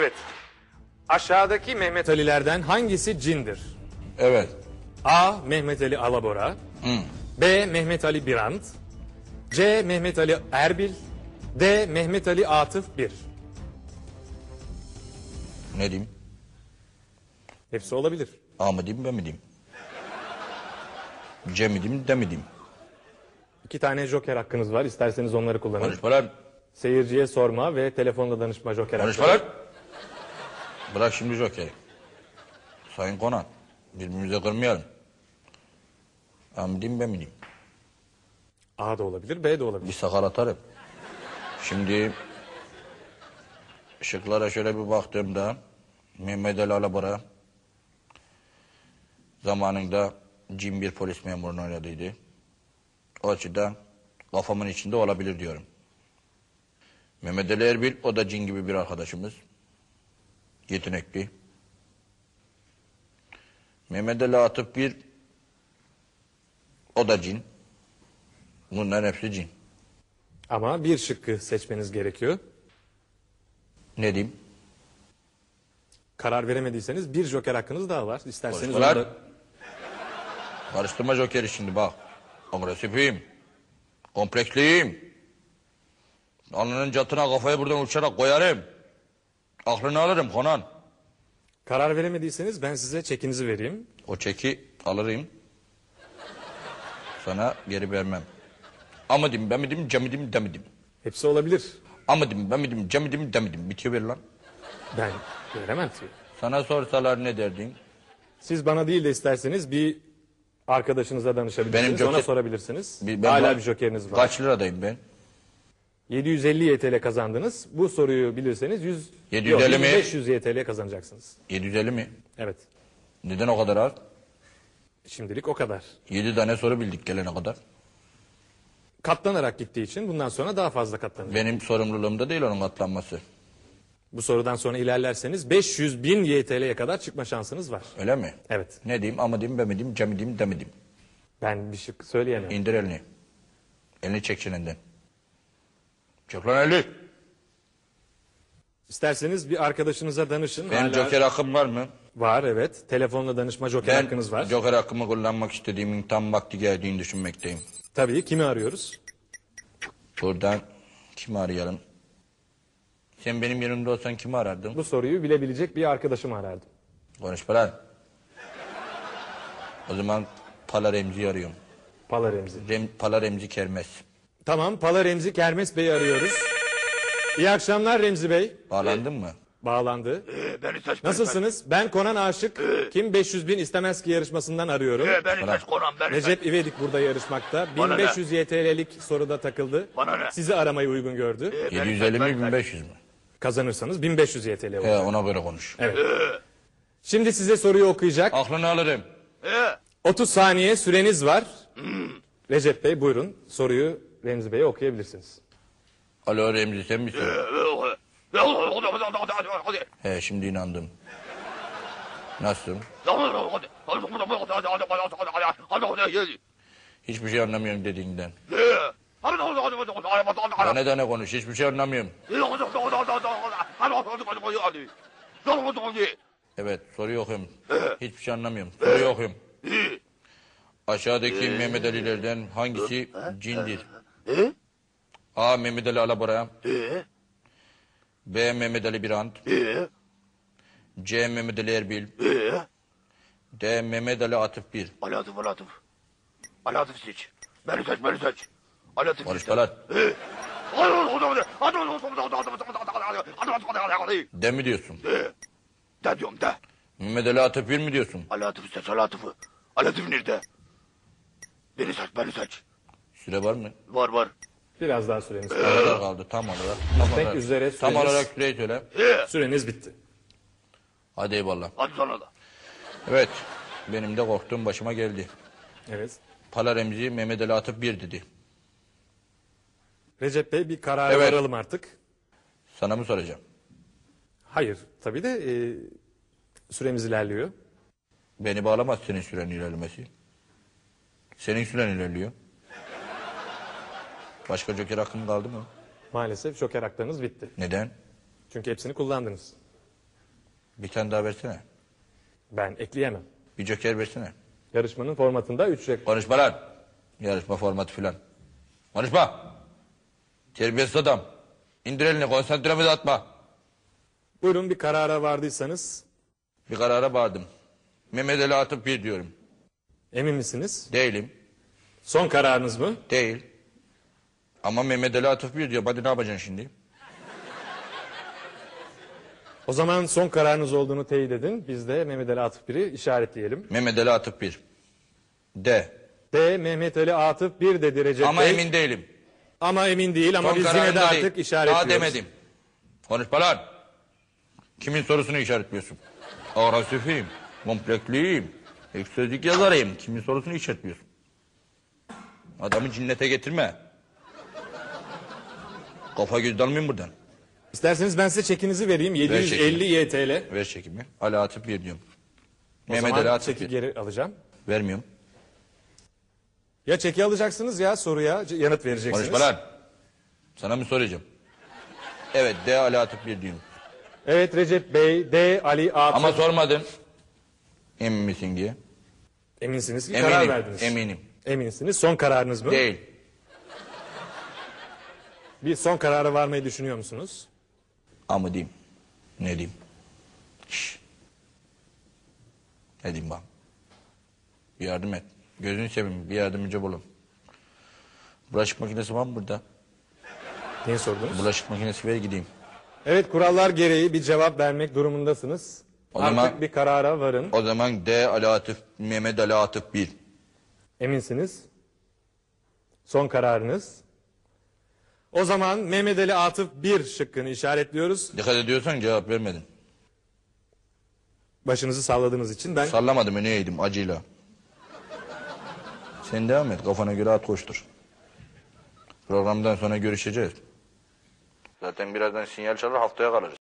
Evet. Aşağıdaki Mehmet Ali'lerden hangisi cindir? Evet. A. Mehmet Ali Alabora. B. Mehmet Ali Birant. C. Mehmet Ali Erbil. D. Mehmet Ali Atıf Bir. Ne diyeyim? Hepsi olabilir. A mı diyeyim, B mi diyeyim? C mi diyeyim, D mi diyeyim? İki tane joker hakkınız var. İsterseniz onları kullanın. Konuşma lan. Seyirciye sorma ve telefonla danışma joker hakkı. lan. Bırak şimdi jokeri. Sayın Konan, birbirimize kırmayalım. A mı diyeyim, B mi diyeyim? A da olabilir, B de olabilir. Bir sakal atarım. Şimdi şıklara şöyle bir baktığımda Mehmet Ali Alabora zamanında cin bir polis memurunu oynadıydı. O açıdan kafamın içinde olabilir diyorum. Mehmet Ali Erbil o da cin gibi bir arkadaşımız. Yetenekli. Mehmet Ali Atıf bir o da cin. Bunların hepsi cin. Ama bir şıkkı seçmeniz gerekiyor. Ne diyeyim? Karar veremediyseniz bir joker hakkınız daha var. İsterseniz Konuşma onu da... Karıştırma jokeri şimdi bak. Agresifiyim. Kompleksliyim. Alnının catına kafayı buradan uçarak koyarım. Aklını alırım Konan. Karar veremediyseniz ben size çekinizi vereyim. O çeki alırım. Sana geri vermem. Ama diyeyim, ben mi diyeyim, cem mi diyeyim, de mi diyeyim? Hepsi olabilir. Ama diyeyim, ben mi diyeyim, cem mi diyeyim, de mi diyeyim? Bitiyor ver lan. Ben veremem ki. Sana sorsalar ne derdin? Siz bana değil de isterseniz bir arkadaşınıza danışabilirsiniz. Benim joker- Ona sorabilirsiniz. Bir- ben Hala var- bir jokeriniz var. Kaç liradayım ben? 750 YTL kazandınız. Bu soruyu bilirseniz 100 750 yok, mi? 500 YTL kazanacaksınız. 750 mi? Evet. Neden o kadar az? Şimdilik o kadar. 7 tane soru bildik gelene kadar. Katlanarak gittiği için bundan sonra daha fazla katlanacak. Benim sorumluluğumda değil onun katlanması. Bu sorudan sonra ilerlerseniz 500 bin YTL'ye kadar çıkma şansınız var. Öyle mi? Evet. Ne diyeyim ama diyeyim ben mi diyeyim cem diyeyim de mi diyeyim? Ben bir şey söyleyemem. İndir elini. Elini çek çenenden. Çek lan elini. İsterseniz bir arkadaşınıza danışın. Benim Hala- joker hakkım var mı? Var evet. Telefonla danışma joker hakkınız var. joker hakkımı kullanmak istediğimin tam vakti geldiğini düşünmekteyim. Tabii kimi arıyoruz? Buradan kimi arayalım? Sen benim yanımda olsan kimi arardın? Bu soruyu bilebilecek bir arkadaşımı arardım. Konuşma lan. O zaman Pala Remzi'yi arıyorum. Pala Remzi. Rem, Pala Remzi Kermes. Tamam Pala Remzi Kermes Bey'i arıyoruz. İyi akşamlar Remzi Bey. Bağlandın mı? Bağlandı. Ee, beni seç. Nasılsınız? Ben Konan Aşık. Kim 500 bin istemez ki yarışmasından arıyorum. Ee, beni seç Konan beni. Recep İvedik burada yarışmakta. Bana ne? 1500 YTL'lik soruda takıldı. Bana ne? Sizi aramayı uygun gördü. Ee, beni 750 seç, mi beni seç. 1500 mü? Kazanırsanız 1500 YTL olur. He ona göre konuş. Evet. Şimdi size soruyu okuyacak. Aklını alırım. Ee, 30 saniye süreniz var. Recep Bey buyurun soruyu Remzi Bey'e okuyabilirsiniz. Alo Remzi sen misin? He şimdi inandım. Nasılsın? Hiçbir şey anlamıyorum dediğinden. Tane tane konuş hiçbir şey anlamıyorum. Evet soruyu okuyorum. Hiçbir şey anlamıyorum. Soruyu okuyorum. Aşağıdaki Mehmet Ali'lerden hangisi cindir? A. Mehmet Ali Alabora B. Mehmet Ali Birant C. Mehmet Ali Erbil D. Mehmet Ali Atıf Bir Alatif Alatif. Alatif seç. Beni seç beni seç. Alatif Konuşma lan. De mi diyorsun? De diyorum de. Mehmet Ali Atıf Bir mi diyorsun? Alatif seç Alatif'i. Alatif nerede? Beni seç beni seç. Süre var mı? Var var. Biraz daha süreniz Ne kaldı. kadar kaldı tam olarak? Tam Bitmek olarak, üzere tam süreniz. olarak süreyi söyle. Süreniz bitti. Hadi eyvallah. Hadi sana da. Evet. Benim de korktuğum başıma geldi. Evet. Pala Remzi Mehmet Ali Atıf bir dedi. Recep Bey bir karara Evet. varalım artık. Sana mı soracağım? Hayır tabii de e, süremiz ilerliyor. Beni bağlamaz senin süren ilerlemesi. Senin süren ilerliyor. Başka joker hakkım kaldı mı? Maalesef joker haklarınız bitti. Neden? Çünkü hepsini kullandınız. Bir tane daha versene. Ben ekleyemem. Bir joker versene. Yarışmanın formatında 3 renk. Konuşma lan. Yarışma formatı filan. Konuşma. Terbiyesiz adam. İndir elini konsantremi dağıtma. Buyurun bir karara vardıysanız Bir karara bağırdım. Mehmet Ali Atıf bir diyorum. emin misiniz? Değilim. Son kararınız mı? Değil. Ama Mehmet Ali Atıf bir diyor. Hadi ne yapacaksın şimdi? O zaman son kararınız olduğunu teyit edin. Biz de Mehmet Ali Atıf 1'i işaretleyelim. Mehmet Ali Atıf bir. De. D. Mehmet Ali Atıf 1 dedi Recep Ama Bey. emin değilim. Ama emin değil ama Son biz yine de kararında artık değil. işaretliyoruz. Daha demedim. Konuşma lan. Kimin sorusunu işaretliyorsun? Agresifim, kompleksliyim, eksözlük yazarıyım. Kimin sorusunu işaretliyorsun? Adamı cinnete getirme. Kafa göz dalmayayım buradan. İsterseniz ben size çekinizi vereyim. 750 YTL. Ver çekimi. Ali Atıf bir diyorum. O Mehmet zaman Ali Atıf çeki bir. geri alacağım. Vermiyorum. Ya çeki alacaksınız ya soruya c- yanıt vereceksiniz. Konuşma lan. Sana mı soracağım? Evet D Ali Atıf bir diyorum. Evet Recep Bey, D. Ali Atıf. Ama sormadın. Emin misin diye. Eminsiniz ki karar Eminim. verdiniz. Eminim. Eminsiniz. Son kararınız mı? Değil. Bir son karara varmayı düşünüyor musunuz? Ama diyeyim. Ne diyeyim? Şş. Ne diyeyim bana? Bir yardım et. Gözünü seveyim bir yardımcı bulun. Bulaşık makinesi var mı burada? Niye sordunuz? Bulaşık makinesi ver gideyim. Evet kurallar gereği bir cevap vermek durumundasınız. O Artık zaman- bir karara varın. O zaman D Ali Atıf, Mehmet Ali Atıf 1. Eminsiniz. Son kararınız. O zaman Mehmet Ali Atıf 1 şıkkını işaretliyoruz. Dikkat ediyorsan cevap vermedin. Başınızı salladığınız için ben Sallamadım öneydim acıyla. Sen devam et kafana göre at koştur. Programdan sonra görüşeceğiz. Zaten birazdan sinyal çalar haftaya kalırız.